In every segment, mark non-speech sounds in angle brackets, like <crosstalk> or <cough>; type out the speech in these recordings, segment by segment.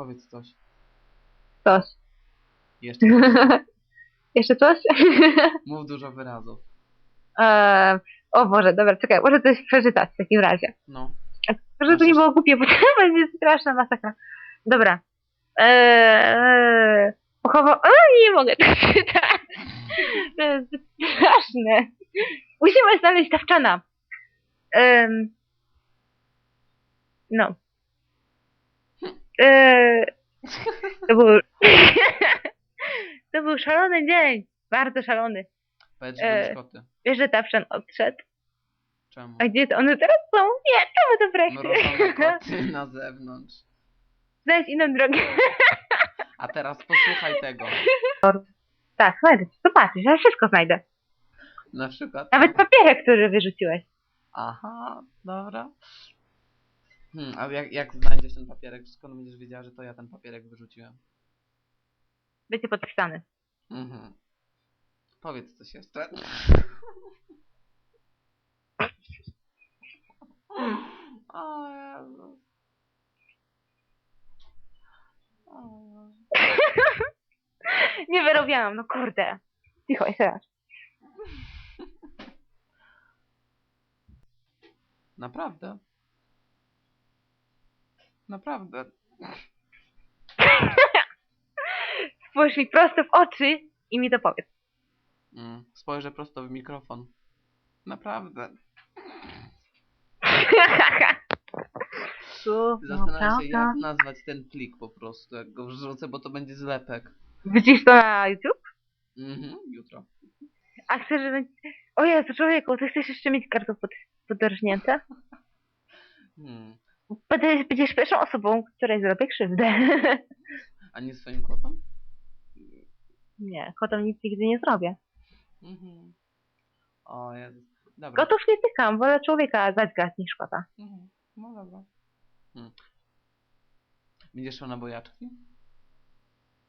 Powiedz coś. Coś. Jeszcze. <laughs> Jeszcze coś? <laughs> Mów dużo wyrazów. Eee, o Boże, dobra, czekaj, może coś przeczytać w takim razie. No. Żeby to nie było głupie, bo <laughs> to będzie straszna masakra. Dobra. Eee, pochował... O, nie mogę tak czytać. To jest straszne. Musimy znaleźć Tawczana. Em, no. Eee, to był... <laughs> to był szalony dzień. Bardzo szalony. Powiedz, że już koty. Wiesz, że Tawczan odszedł? Czemu? A gdzie to one teraz są? Nie, czemu to No braknie? robią koty na zewnątrz. Znajdź inną drogę. A teraz posłuchaj tego. Tak, znajdę. Zobaczysz, ja wszystko znajdę. Na przykład. Nawet papierek, który wyrzuciłeś. Aha, dobra. Hmm, a jak, jak znajdziesz ten papierek, skąd będziesz wiedziała, że to ja ten papierek wyrzuciłem? Będzie podpisany. Mhm. Powiedz coś jeszcze. <laughs> O Jezu. O Jezu. Nie wyrobiłam, no kurde. Cicho, jeszcze raz. Naprawdę? Naprawdę? Spójrz mi prosto w oczy i mi to powiedz. Mm, spojrzę prosto w mikrofon. Naprawdę. No, Zastanawiam się, jak nazwać ten plik po prostu, jak go wrzucę, bo to będzie zlepek. Wrzucisz to na YouTube? Mhm, jutro. A chcesz, żeby... O Jezu, człowieku, ty chcesz jeszcze mieć kartę pod, podrżnięte? Hmm. Będziesz, będziesz pierwszą osobą, której zrobię krzywdę. A nie swoim kotom? Nie, kotom nic nigdy nie zrobię. Mhm. O Jezus. Dobra. Kotów nie tykam, wolę człowieka zadźgać niż kota. Mhm. No dobra. Hmm. Będziesz szła na bojaczki?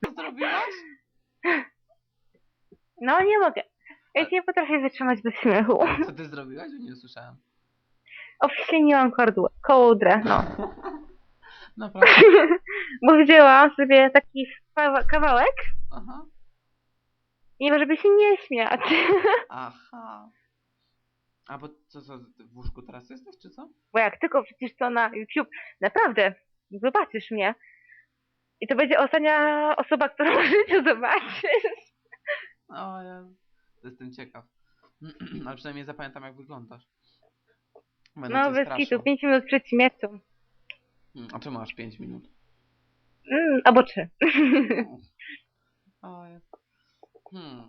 Co zrobiłaś? No nie mogę. Ja nie potrafię wytrzymać bez śmiechu. Co ty zrobiłaś? Nie usłyszałem. Obśliniłam kordłę, kołdrę, no. <laughs> Naprawdę. <laughs> Bo wzięłam sobie taki kawa- kawałek Aha. i żeby się nie śmiać. <laughs> Aha. A bo co, co, w łóżku teraz jesteś, czy co? Bo jak tylko przecież to na YouTube, naprawdę, zobaczysz mnie. I to będzie ostatnia osoba, którą w życiu zobaczysz. O Jezu. Jestem ciekaw. <clears throat> Ale przynajmniej zapamiętam, jak wyglądasz. Będę No bez kitu, 5 minut przed śmiercią. Hmm, A czemu masz 5 minut? Mm, albo 3. <laughs> O Jezu. Hmm.